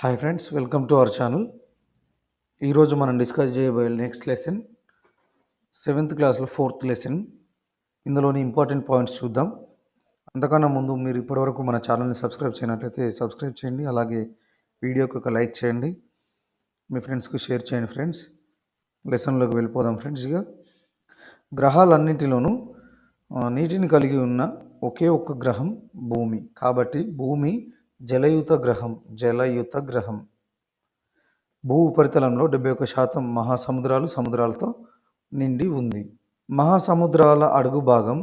Hi friends welcome to our channel ఈరోజు మనం discuss చేయబోయే నెక్స్ట్ లెసన్ సెవెంత్ క్లాస్లో ఫోర్త్ లెసన్ ఇందులోని ఇంపార్టెంట్ పాయింట్స్ చూద్దాం. అంతకన్నా ముందు మీరు ఇప్పటివరకు మన ఛానల్ని సబ్స్క్రైబ్ చేయనట్లయితే సబ్స్క్రైబ్ చేయండి అలాగే వీడియోకి ఒక లైక్ చేయండి. మీ ఫ్రెండ్స్కి షేర్ చేయండి ఫ్రెండ్స్ లెసన్లోకి వెళ్ళిపోదాం ఫ్రెండ్స్ ఇక. గ్రహాలన్నింటిలోనూ నీటిని కలిగి ఉన్న ఒకే ఒక్క గ్రహం భూమి. కాబట్టి భూమి జలయుత గ్రహం జలయుత గ్రహం భూ ఉపరితలంలో డెబ్బై ఒక శాతం మహాసముద్రాలు సముద్రాలతో నిండి ఉంది. మహాసముద్రాల అడుగు భాగం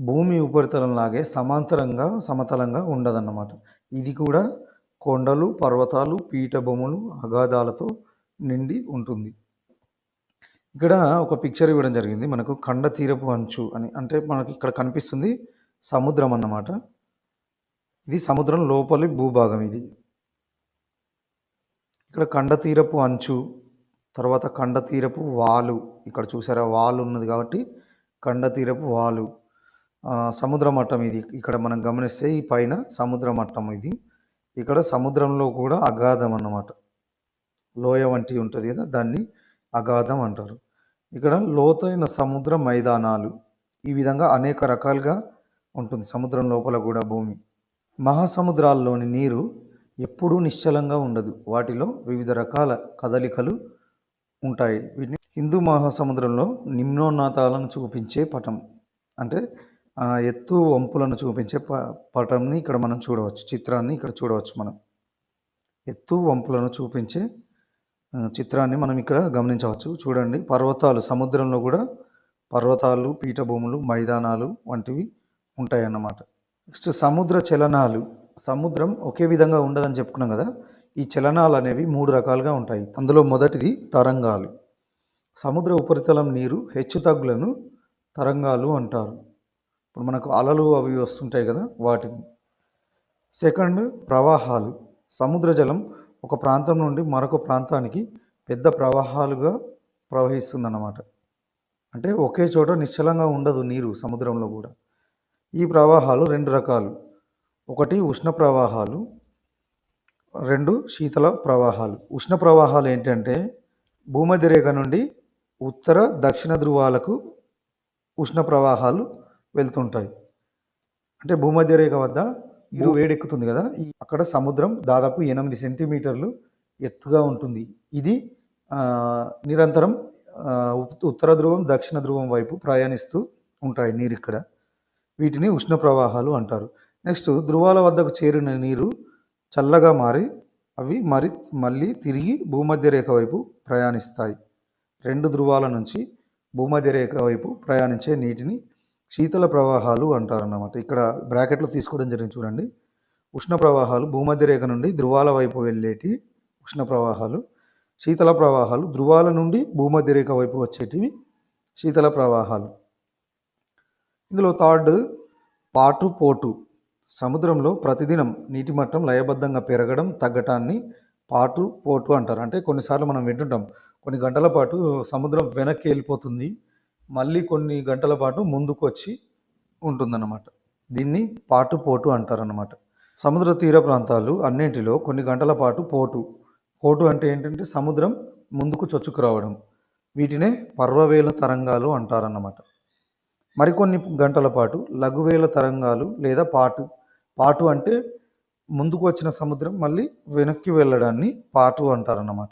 భూమి ఉపరితలంలాగే సమాంతరంగా సమతలంగా ఉండదన్నమాట. ఇది కూడా కొండలు పర్వతాలు పీఠభూములు అగాధాలతో నిండి ఉంటుంది. ఇక్కడ ఒక పిక్చర్ ఇవ్వడం జరిగింది. మనకు ఖండ తీరపు అంచు అని. అంటే మనకి ఇక్కడ కనిపిస్తుంది సముద్రం అన్నమాట. ఇది సముద్రం లోపలి భూభాగం ఇది. ఇక్కడ కండతీరపు అంచు తర్వాత ఖండ తీరపు వాలు. ఇక్కడ చూసారా వాలు ఉన్నది కాబట్టి కండతీరపు వాలు. సముద్ర మట్టం ఇది. ఇక్కడ మనం గమనిస్తే ఈ పైన సముద్ర మట్టం ఇది. ఇక్కడ సముద్రంలో కూడా అగాధం అన్నమాట. లోయ వంటి ఉంటుంది కదా దాన్ని అగాధం అంటారు. ఇక్కడ లోతైన సముద్ర మైదానాలు. ఈ విధంగా అనేక రకాలుగా ఉంటుంది సముద్రం లోపల కూడా భూమి. మహాసముద్రాల్లోని నీరు ఎప్పుడూ నిశ్చలంగా ఉండదు. వాటిలో వివిధ రకాల కదలికలు ఉంటాయి. వీటిని హిందూ మహాసముద్రంలో నిమ్నోన్నతాలను చూపించే పటం అంటే ఎత్తు వంపులను చూపించే ప పటంని ఇక్కడ మనం చూడవచ్చు. చిత్రాన్ని ఇక్కడ చూడవచ్చు మనం. ఎత్తు వంపులను చూపించే చిత్రాన్ని మనం ఇక్కడ గమనించవచ్చు. చూడండి పర్వతాలు సముద్రంలో కూడా పర్వతాలు పీఠభూములు మైదానాలు వంటివి ఉంటాయన్నమాట. నెక్స్ట్ సముద్ర చలనాలు. సముద్రం ఒకే విధంగా ఉండదని చెప్పుకున్నాం కదా ఈ చలనాలు అనేవి మూడు రకాలుగా ఉంటాయి. అందులో మొదటిది తరంగాలు. సముద్ర ఉపరితలం నీరు హెచ్చుతగ్గులను తరంగాలు అంటారు. ఇప్పుడు మనకు అలలు అవి వస్తుంటాయి కదా వాటిని. సెకండ్ ప్రవాహాలు. సముద్ర జలం ఒక ప్రాంతం నుండి మరొక ప్రాంతానికి పెద్ద ప్రవాహాలుగా ప్రవహిస్తుందన్నమాట. అంటే ఒకే చోట నిశ్చలంగా ఉండదు నీరు సముద్రంలో కూడా. ఈ ప్రవాహాలు రెండు రకాలు. ఒకటి ఉష్ణ ప్రవాహాలు రెండు శీతల ప్రవాహాలు. ఉష్ణ ప్రవాహాలు ఏంటంటే భూమధ్య రేఖ నుండి ఉత్తర దక్షిణ ధృవాలకు ఉష్ణ ప్రవాహాలు వెళ్తుంటాయి. అంటే భూమధ్య రేఖ వద్ద ఇరు వేడెక్కుతుంది కదా? ఈ అక్కడ సముద్రం దాదాపు ఎనిమిది సెంటీమీటర్లు ఎత్తుగా ఉంటుంది. ఇది నిరంతరం ఉత్తర ధ్రువం దక్షిణ ధ్రువం వైపు ప్రయాణిస్తూ ఉంటాయి నీరు ఇక్కడ వీటిని ఉష్ణ ప్రవాహాలు అంటారు. నెక్స్ట్ ధృవాల వద్దకు చేరిన నీరు చల్లగా మారి అవి మరి మళ్ళీ తిరిగి భూమధ్య రేఖ వైపు ప్రయాణిస్తాయి. రెండు ధృవాల నుంచి భూమధ్య రేఖ వైపు ప్రయాణించే నీటిని శీతల ప్రవాహాలు అంటారన్నమాట. ఇక్కడ బ్రాకెట్లో తీసుకోవడం జరిగింది చూడండి. ఉష్ణ ప్రవాహాలు భూమధ్య రేఖ నుండి ధృవాల వైపు వెళ్ళేటి ఉష్ణ ప్రవాహాలు శీతల ప్రవాహాలు ధృవాల నుండి భూమధ్య రేఖ వైపు వచ్చేటివి శీతల ప్రవాహాలు. ఇందులో థర్డ్ పాటు పోటు. సముద్రంలో ప్రతిదినం నీటి మట్టం లయబద్ధంగా పెరగడం తగ్గటాన్ని పాటు పోటు అంటారు. అంటే కొన్నిసార్లు మనం వింటుంటాం కొన్ని గంటల పాటు సముద్రం వెనక్కి వెళ్ళిపోతుంది మళ్ళీ కొన్ని గంటల పాటు ముందుకు వచ్చి ఉంటుందన్నమాట. దీన్ని పాటు పోటు అంటారన్నమాట. సముద్ర తీర ప్రాంతాలు అన్నింటిలో కొన్ని గంటల పాటు పోటు. పోటు అంటే ఏంటంటే సముద్రం ముందుకు చొచ్చుకు రావడం. వీటినే పర్వవేల తరంగాలు అంటారన్నమాట. మరికొన్ని గంటల పాటు లఘువేల తరంగాలు లేదా పాటు పాటు అంటే ముందుకు వచ్చిన సముద్రం మళ్ళీ వెనక్కి వెళ్ళడాన్ని పాటు అంటారన్నమాట.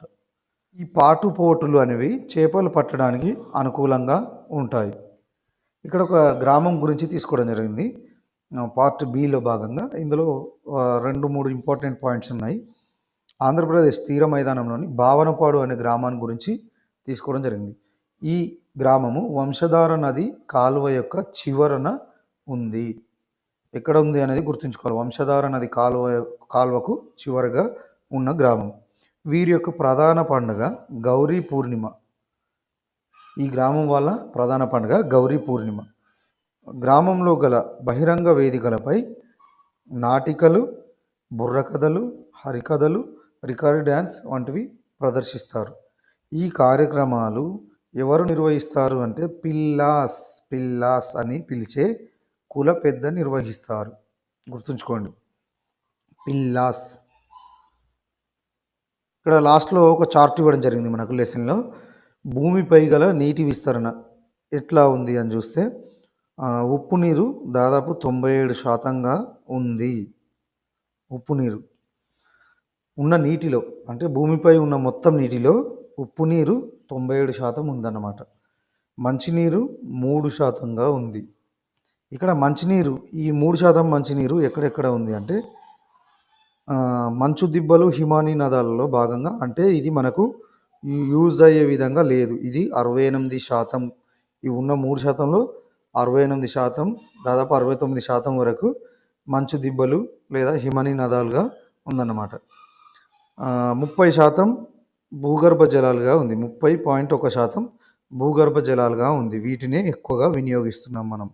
ఈ పాటు పోటులు అనేవి చేపలు పట్టడానికి అనుకూలంగా ఉంటాయి. ఇక్కడ ఒక గ్రామం గురించి తీసుకోవడం జరిగింది. పార్ట్ బిలో భాగంగా. ఇందులో రెండు మూడు ఇంపార్టెంట్ పాయింట్స్ ఉన్నాయి. ఆంధ్రప్రదేశ్ తీర మైదానంలోని భావనపాడు అనే గ్రామాన్ని గురించి తీసుకోవడం జరిగింది. ఈ గ్రామము వంశధార నది కాలువ యొక్క చివరన ఉంది. ఎక్కడ ఉంది అనేది గుర్తుంచుకోవాలి. వంశధార నది కాలువ కాలువకు చివరగా ఉన్న గ్రామం. వీరి యొక్క ప్రధాన పండుగ గౌరీ పూర్ణిమ. ఈ గ్రామం వల్ల ప్రధాన పండుగ గౌరీ పూర్ణిమ. గ్రామంలో గల బహిరంగ వేదికలపై నాటికలు బుర్రకథలు హరికథలు రికార్డ్ డ్యాన్స్ వంటివి ప్రదర్శిస్తారు. ఈ కార్యక్రమాలు ఎవరు నిర్వహిస్తారు అంటే పిల్లాస్ పిల్లాస్ అని పిలిచే కుల పెద్ద నిర్వహిస్తారు. గుర్తుంచుకోండి. పిల్లాస్. ఇక్కడ లాస్ట్లో ఒక చార్ట్ ఇవ్వడం జరిగింది మనకు లెసన్లో. భూమిపై గల నీటి విస్తరణ ఎట్లా ఉంది అని చూస్తే ఉప్పు నీరు దాదాపు తొంభై ఏడు శాతంగా ఉంది. ఉప్పు నీరు. ఉన్న నీటిలో అంటే భూమిపై ఉన్న మొత్తం నీటిలో ఉప్పు నీరు తొంభై ఏడు శాతం ఉందన్నమాట. మంచినీరు మూడు శాతంగా ఉంది. ఇక్కడ మంచినీరు ఈ మూడు శాతం మంచినీరు ఎక్కడెక్కడ ఉంది అంటే మంచు దిబ్బలు హిమానీ నదాలలో భాగంగా అంటే ఇది మనకు యూజ్ అయ్యే విధంగా లేదు. ఇది అరవై ఎనిమిది శాతం ఈ ఉన్న మూడు శాతంలో అరవై ఎనిమిది శాతం దాదాపు అరవై తొమ్మిది శాతం వరకు మంచు దిబ్బలు లేదా హిమానీ నదాలుగా ఉందన్నమాట. ముప్పై శాతం భూగర్భ జలాలుగా ఉంది. ముప్పై పాయింట్ ఒక శాతం భూగర్భ జలాలుగా ఉంది. వీటినే ఎక్కువగా వినియోగిస్తున్నాం మనం.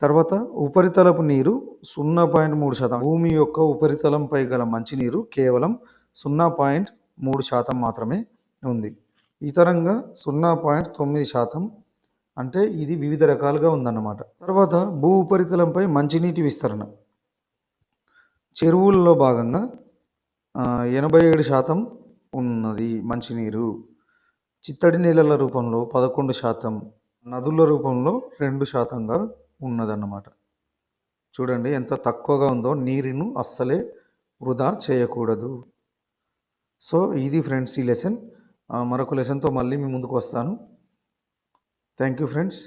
తర్వాత ఉపరితలపు నీరు సున్నా పాయింట్ మూడు శాతం. భూమి యొక్క ఉపరితలంపై గల మంచినీరు కేవలం సున్నా పాయింట్ మూడు శాతం మాత్రమే ఉంది. ఇతరంగా సున్నా పాయింట్ తొమ్మిది శాతం అంటే ఇది వివిధ రకాలుగా ఉందన్నమాట. తర్వాత భూ ఉపరితలంపై మంచినీటి విస్తరణ. చెరువుల్లో భాగంగా ఎనభై ఏడు శాతం ఉన్నది మంచినీరు. చిత్తడి నీళ్ళల రూపంలో పదకొండు శాతం నదుల రూపంలో రెండు శాతంగా ఉన్నదన్నమాట. చూడండి ఎంత తక్కువగా ఉందో నీరును అస్సలే వృధా చేయకూడదు. సో ఇది ఫ్రెండ్స్ ఈ లెసన్. మరొక లెసన్తో మళ్ళీ మీ ముందుకు వస్తాను. Thank you friends.